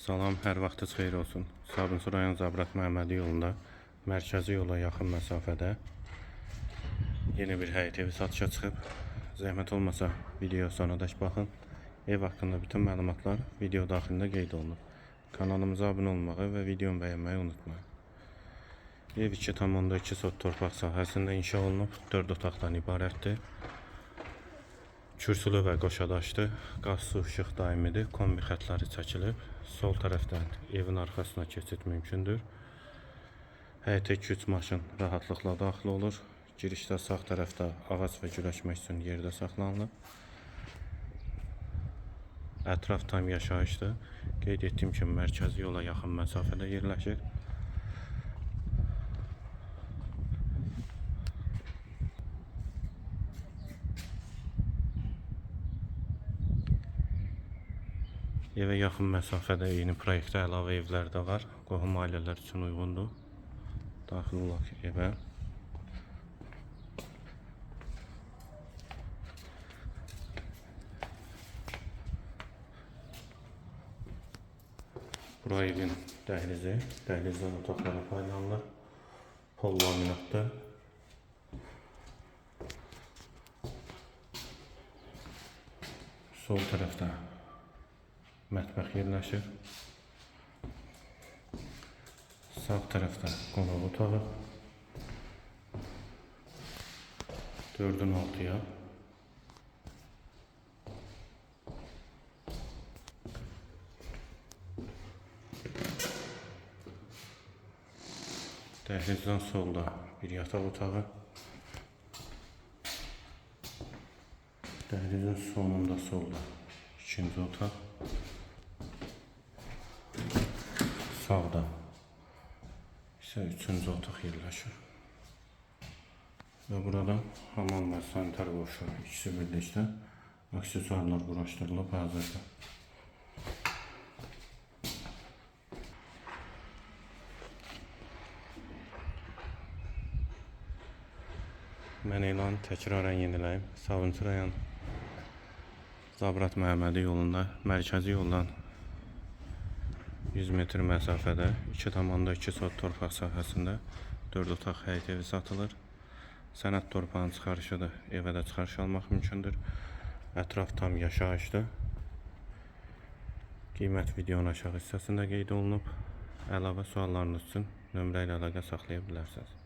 Salam, hər vaxtınız xeyir olsun. Sabunçu rayon Zabrat Məhəmmədi yolunda mərkəzi yola yaxın məsafədə yeni bir həyət evi satışa çıxıb. Zəhmət olmasa video sonadək baxın. Ev haqqında bütün məlumatlar video daxilində qeyd olunub. Kanalımıza abunə olmağı və videomu bəyənməyi unutmayın. Ev 2,2 sot torpaq sahəsində inşa olunub, 4 otaqdan ibarətdir. Kürsülü və qoşadaşdır. Qaz, su, işıq daimidir. Kombi xətləri çəkilib. Sol tərəfdən evin arxasına keçid mümkündür. Həyətə 2-3 maşın rahatlıqla daxil olur. Girişdə sağ tərəfdə ağac və güləşmək üçün yerdə saxlanılıb. Ətraf tam yaşayışdır. Qeyd etdiyim kimi mərkəzi yola yaxın məsafədə yerləşir. Evə yaxın məsafədə eyni proyektdə əlavə evlər də var. Qohum ailələr üçün uyğundur. Daxil olaq evə. Bura evin dəhlizi. Dəhlizdən otaqlara paylanılır. Pol laminatdır. Sol tərəfdə mətbəx yerləşir. Sağ tərəfdə qonaq otağı. 4-ün 6-ya. Dəhlizdən solda bir yataq otağı. Dəhlizin sonunda solda ikinci otaq. Sağda isə üçüncü otaq yerləşir. Və burada hamam və sanitar qovşu ikisi birlikdə aksesuarlar quraşdırılıb hazırda. Mən elan təkrarən yeniləyim. Savunçu rayon Zabrat Məhəmmədi yolunda, mərkəzi yoldan 100 metr məsafədə 2,2 sot torpaq sahəsində 4 otaq həyət evi satılır. Sənəd torpağın çıxarışıdır. Evə də çıxarış almaq mümkündür. Ətraf tam yaşayışdır. Qiymət videonun aşağı hissəsində qeyd olunub. Əlavə suallarınız üçün nömrə ilə əlaqə saxlaya bilərsiniz.